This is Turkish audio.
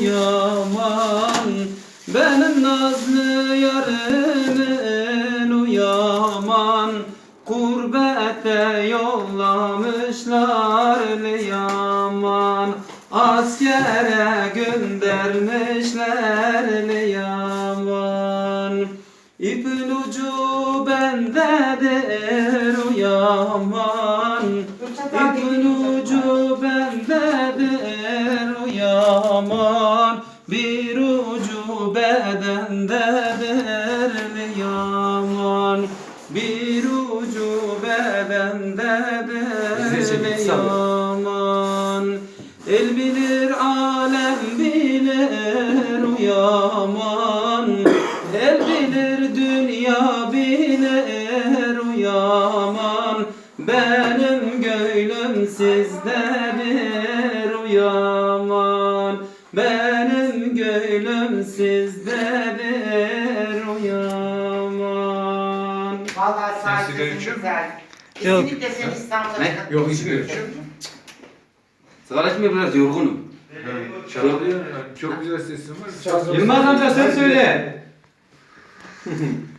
uyaman Benim nazlı yarımın uyaman. Kurbete yollamışlar yaman Askere göndermişler yaman İpin ucu bendedir uyaman İpin ucu bendedir uyaman Bir ucu bedendedir yaman. Bir ucu bedendedir yaman. El bilir alem bilir uyaman. El bilir dünya bilir uyaman. Benim gönlüm sizdedir uyaman Benim gönlüm sizdedir uyaman Vallahi sahip içiyor güzel. Yok. Kesinlikle sen İstanbul'a Ne? kadar- Yok içiyor. Sigara içmeye biraz yorgunum. Çalıyor. Çok güzel sesin var. Yılmaz amca sen söyle.